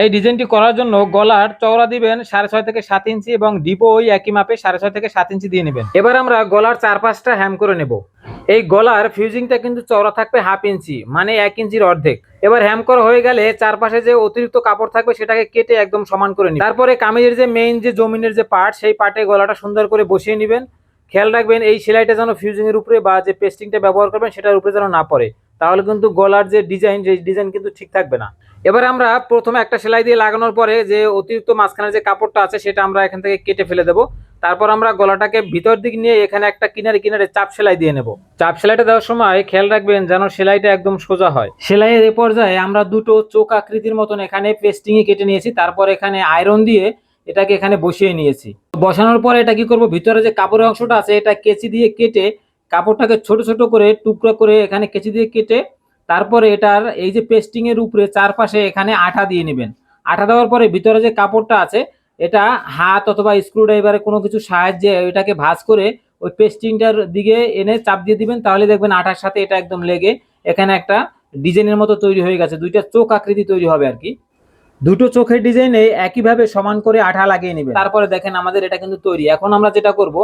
এই ডিজাইনটি করার জন্য গলার চওড়া দিবেন সাড়ে ছয় থেকে সাত ইঞ্চি এবং ডিপো ওই একই মাপে সাড়ে ছয় থেকে সাত ইঞ্চি দিয়ে নেবেন। এবার আমরা গলার চার পাঁচটা হ্যাম করে নেব। এই গলার ফিউজিংটা কিন্তু চওড়া থাকবে হাফ ইঞ্চি মানে এক ইঞ্চির অর্ধেক। এবার হ্যাম করা হয়ে গেলে চারপাশে যে অতিরিক্ত কাপড় থাকবে সেটাকে কেটে একদম সমান করে নিন। তারপরে কামিজের যে মেইন যে জমিনের যে পার্ট সেই পার্টে গলাটা সুন্দর করে বসিয়ে নেবেন। খেয়াল রাখবেন এই সেলাইটা যেন ফিউজিংয়ের উপরে বা যে পেস্টিংটা ব্যবহার করবেন সেটার উপরে যেন না পড়ে। তাহলে কিন্তু গলার যে ডিজাইন সেই ডিজাইন কিন্তু ঠিক থাকবে না। এবার আমরা প্রথমে একটা সেলাই দিয়ে লাগানোর পরে যে অতিরিক্ত মাঝখানে যে কাপড়টা আছে, সেটা আমরা এখান থেকে কেটে ফেলে দেবো। তারপর আমরা গলাটাকে ভিতর দিক নিয়ে এখানে একটা কিনারে কিনারে চাপ সেলাই দিয়ে নেব। চাপ সেলাইটা দেওয়ার সময় খেয়াল রাখবেন যেন সেলাইটা একদম সোজা হয়। সেলাইয়ের এ পর্যায়ে আমরা দুটো চোখ আকৃতির মতন এখানে পেস্টিংয়ে কেটে নিয়েছি। তারপর এখানে আয়রন দিয়ে এটাকে এখানে বসিয়ে নিয়েছি। বসানোর পরে এটা কি করব? ভিতরে যে কাপড়ের অংশটা আছে, এটা কেচি দিয়ে কেটে কাপড়টাকে ছোট ছোট করে টুকরো করে এখানে কেচি দিয়ে কেটে তারপরে এটার এই যে পেস্টিং এর উপরে চারপাশে এখানে আঠা দিয়ে নেবেন। আঠা দেওয়ার পরে ভিতরে যে কাপড়টা আছে, এটা হাত অথবা স্ক্রু ড্রাইভারের কোনো কিছু সাহায্যে এটাকে ভাঁজ করে ওই পেস্টিংটার দিকে এনে চাপ দিয়ে দিবেন, তাহলে দেখবেন আঠার সাথে এটা একদম লেগে এখানে একটা ডিজাইনের মতো তৈরি হয়ে গেছে। দুইটা চোখ আকৃতি তৈরি হবে আর কি। দুটো চোখের ডিজাইনে একইভাবে সমান করে আঠা লাগিয়ে নেবে তারপরে দেখেন আমাদের এটা কিন্তু তৈরি। এখন আমরা যেটা করব,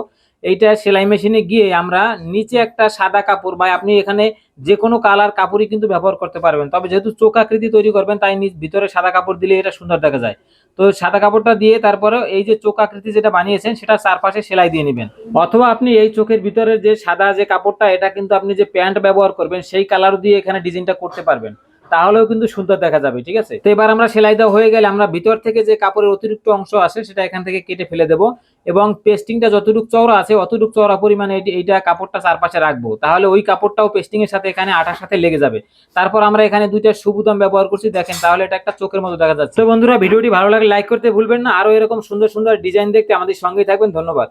এইটা সেলাই মেশিনে গিয়ে আমরা নিচে একটা সাদা কাপড় বা আপনি এখানে যে কোনো কালার কাপড়ই কিন্তু ব্যবহার করতে পারবেন। তবে যেহেতু চোখ আকৃতি তৈরি করবেন, তাই ভিতরে সাদা কাপড় দিলে এটা সুন্দর দেখা যায়। তো সাদা কাপড়টা দিয়ে তারপরে এই যে চোখ আকৃতি যেটা বানিয়েছেন, সেটা চারপাশে সেলাই দিয়ে নেবেন। অথবা আপনি এই চোখের ভিতরে যে সাদা যে কাপড়টা, এটা কিন্তু আপনি যে প্যান্ট ব্যবহার করবেন, সেই কালার দিয়ে এখানে ডিজাইনটা করতে পারবেন। তাহলেও কিন্তু সুন্দর দেখা যাবে, ঠিক আছে? তো এবার আমরা সেলাই দেওয়া হয়ে গেলে আমরা ভিতর থেকে যে কাপড়ের অতিরিক্ত অংশ আসে, সেটা এখান থেকে কেটে ফেলে দেবো এবং পেস্টিংটা যতটুকু চওড়া আছে, অতটুকু চওড়া পরিমাণে এইটা কাপড়টা চারপাশে রাখব। তাহলে ওই কাপড়টাও পেস্টিং এর সাথে এখানে আঠার সাথে লেগে যাবে। তারপর আমরা এখানে দুইটা সুবুতাম ব্যবহার করছি, দেখেন তাহলে এটা একটা চোখের মতো দেখা যাচ্ছে। তো বন্ধুরা, ভিডিওটি ভালো লাগলে লাইক করতে ভুলবেন না। আরও এরকম সুন্দর সুন্দর ডিজাইন দেখতে আমাদের সঙ্গেই থাকবেন। ধন্যবাদ।